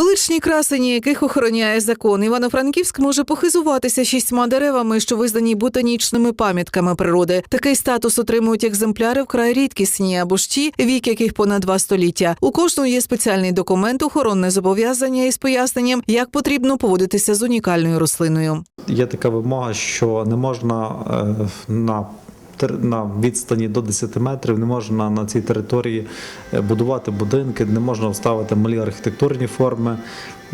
Величні красені, яких охороняє закон, Івано-Франківськ може похизуватися шістьма деревами, що визнані ботанічними пам'ятками природи. Такий статус отримують екземпляри вкрай рідкісні або ж ті, вік яких понад два століття. У кожного є спеціальний документ, охоронне зобов'язання із поясненням, як потрібно поводитися з унікальною рослиною. Є така вимога, що не можна е, на на відстані до 10 метрів не можна на цій території е, будувати будинки, не можна вставити малі архітектурні форми,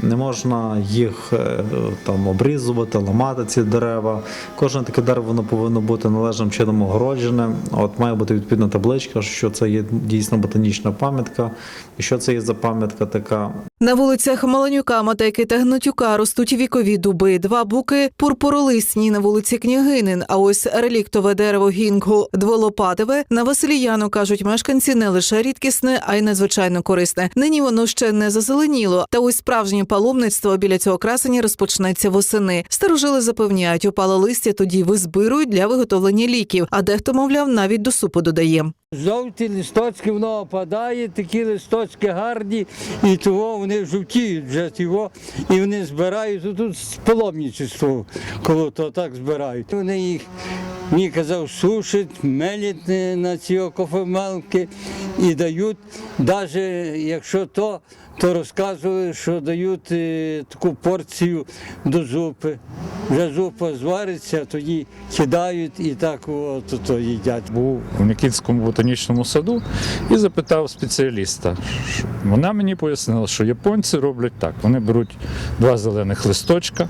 не можна їх е, там обрізувати, ламати ці дерева. Кожне таке дерево воно повинно бути належним чином огороджене. От має бути відповідна табличка, що це є дійсно ботанічна пам'ятка, і що це є за пам'ятка така. На вулицях Маленюка, Матейки та Гнатюка ростуть вікові дуби, два буки пурпуролисні на вулиці Княгинин. А ось реліктове дерево гінгу дволопатове на Василіяну кажуть мешканці не лише рідкісне, а й надзвичайно корисне. Нині воно ще не зазеленіло. Та ось справжнє паломництво біля цього красення розпочнеться восени. Старожили запевняють, опале листя тоді визбирують для виготовлення ліків, а дехто, мовляв, навіть до супу додає. Жовті листочки воно опадає, такі листочки гарні, і того вони жовтіють вже його, і вони збирають тут паломничество, коли то так збирають. Вони їх, мені казав, сушать, мелять на ці кофемалки і дають, навіть якщо то, то розказували, що дають е, таку порцію до зупи. Вже зупа звариться, тоді кидають і так от, то їдять. був у Нікітському ботанічному саду і запитав спеціаліста. Вона мені пояснила, що японці роблять так: вони беруть два зелених листочка,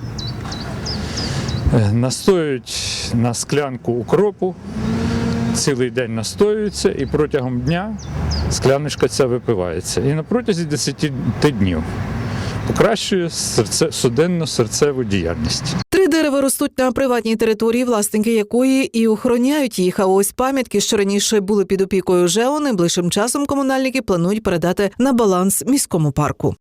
е, настоюють на склянку укропу, цілий день настоюються, і протягом дня скляночка ця випивається. І на протязі 10 днів покращує серце, судинно-серцеву діяльність. Три дерева ростуть на приватній території, власники якої і охороняють їх. А ось пам'ятки, що раніше були під опікою ЖЕО, найближчим часом комунальники планують передати на баланс міському парку.